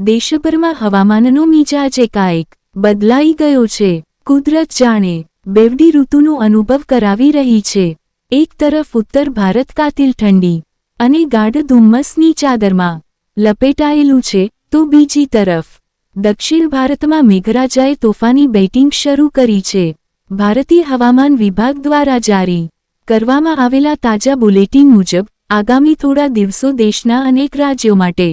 દેશભરમાં હવામાનનો મિજાજ એકાએક બદલાઈ ગયો છે. કુદરત જાણે બેવડી ઋતુનો અનુભવ કરાવી રહી છે. એક તરફ ઉત્તર ભારત કાતિલ ઠંડી અને ગાઢ ધુમ્મસની ચાદરમાં લપેટાયેલું છે, તો બીજી તરફ દક્ષિણ ભારતમાં મેઘરાજાએ તોફાની બેટિંગ શરૂ કરી છે. ભારતીય હવામાન વિભાગ દ્વારા જારી કરવામાં આવેલા તાજા બુલેટિન મુજબ, આગામી થોડા દિવસો દેશના અનેક રાજ્યો માટે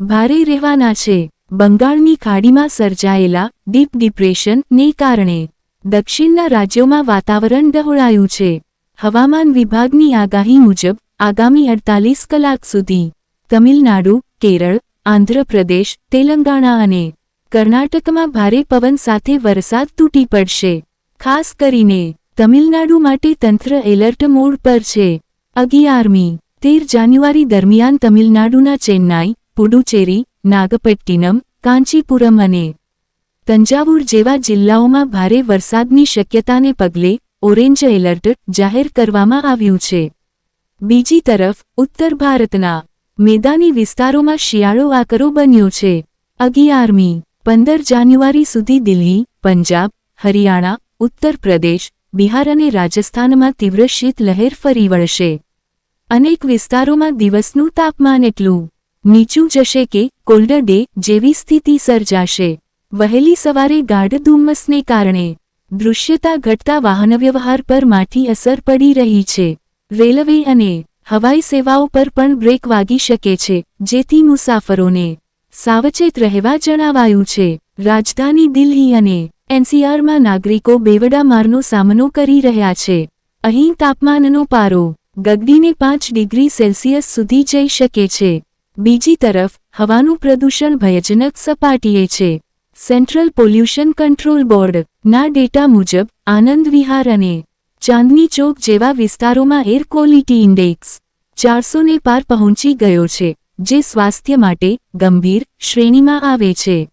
ભારે રહેવાના છે. બંગાળની ખાડીમાં સર્જાયેલા ડીપ ડિપ્રેશનને કારણે દક્ષિણના રાજ્યોમાં વાતાવરણ ડહોળાયું છે. હવામાન વિભાગની આગાહી મુજબ, આગામી અડતાલીસ કલાક સુધી તમિલનાડુ, કેરળ, આંધ્રપ્રદેશ, તેલંગાણા અને કર્ણાટકમાં ભારે પવન સાથે વરસાદ તૂટી પડશે. ખાસ કરીને તમિલનાડુ માટે તંત્ર એલર્ટ મોડ પર છે. અગિયારમી તેર જાન્યુઆરી દરમિયાન તમિલનાડુના ચેન્નાઈ પુડુચેરી, નાગપટ્ટિનમ, કાંચીપુરમ અને તંજાવુર જેવા જિલ્લાઓમાં ભારે વરસાદની શક્યતાને પગલે ઓરેન્જ એલર્ટ જાહેર કરવામાં આવ્યું છે. બીજી તરફ, ઉત્તર ભારતના મેદાની વિસ્તારોમાં શિયાળો આકરો બન્યો છે. અગિયારમી, પંદર જાન્યુઆરી સુધી દિલ્હી, પંજાબ, હરિયાણા, ઉત્તર પ્રદેશ, બિહાર અને રાજસ્થાનમાં તીવ્ર શીતલહેર ફરી વળશે. અનેક વિસ્તારોમાં દિવસનું તાપમાન એટલું નીચું જશે કે કોલ્ડ ડે જેવી સ્થિતિ સર્જાશે. વહેલી સવારે ગાઢ ધુમ્મસને કારણે દૃશ્યતા ઘટતા વાહનવ્યવહાર પર માઠી અસર પડી રહી છે. રેલવે અને હવાઈ સેવાઓ પર પણ બ્રેક વાગી શકે છે, જેથી મુસાફરોને સાવચેત રહેવા જણાવાયું છે. રાજધાની દિલ્હી અને એનસીઆરમાં નાગરિકો બેવડા મારનો સામનો કરી રહ્યા છે. અહીં તાપમાનનો પારો ગગડીને પાંચ ડિગ્રી સેલ્સિયસ સુધી જઈ શકે છે. બીજી તરફ, હવાનું પ્રદૂષણ ભયજનક સપાટીએ છે. સેન્ટ્રલ પોલ્યુશન કંટ્રોલ બોર્ડ, ના ડેટા મુજબ, આનંદ વિહાર અને ચાંદની ચોક જેવા વિસ્તારોમાં એર ક્વોલિટી ઇન્ડેક્સ ચારસોને પાર પહોંચી ગયો છે, જે સ્વાસ્થ્ય માટે ગંભીર શ્રેણીમાં આવે છે.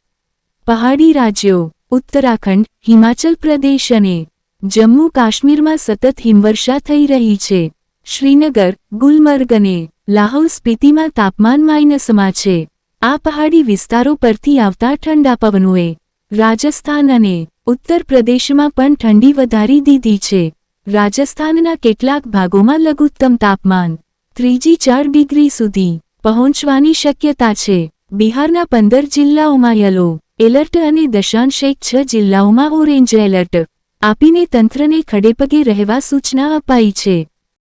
પહાડી રાજ્યો, ઉત્તરાખંડ, હિમાચલ પ્રદેશ અને જમ્મુ કાશ્મીરમાં સતત હિમવર્ષા થઈ રહી છે. શ્રીનગર, ગુલમર્ગ અને લાહૌલ સ્પીતિમાં તાપમાન માઇનસમાં છે. આ પહાડી વિસ્તારો પરથી આવતા ઠંડા પવનોએ રાજસ્થાન અને ઉત્તર પ્રદેશમાં પણ ઠંડી વધારી દીધી છે. રાજસ્થાનના કેટલાક ભાગોમાં લઘુત્તમ તાપમાન ત્રીજી ચાર ડિગ્રી સુધી પહોંચવાની શક્યતા છે. બિહારના પંદર જિલ્લાઓમાં યલો એલર્ટ અને દશાંશ એક છ જિલ્લાઓમાં ઓરેન્જ એલર્ટ આપીને તંત્રને ખડેપગે રહેવા સૂચના અપાઈ છે.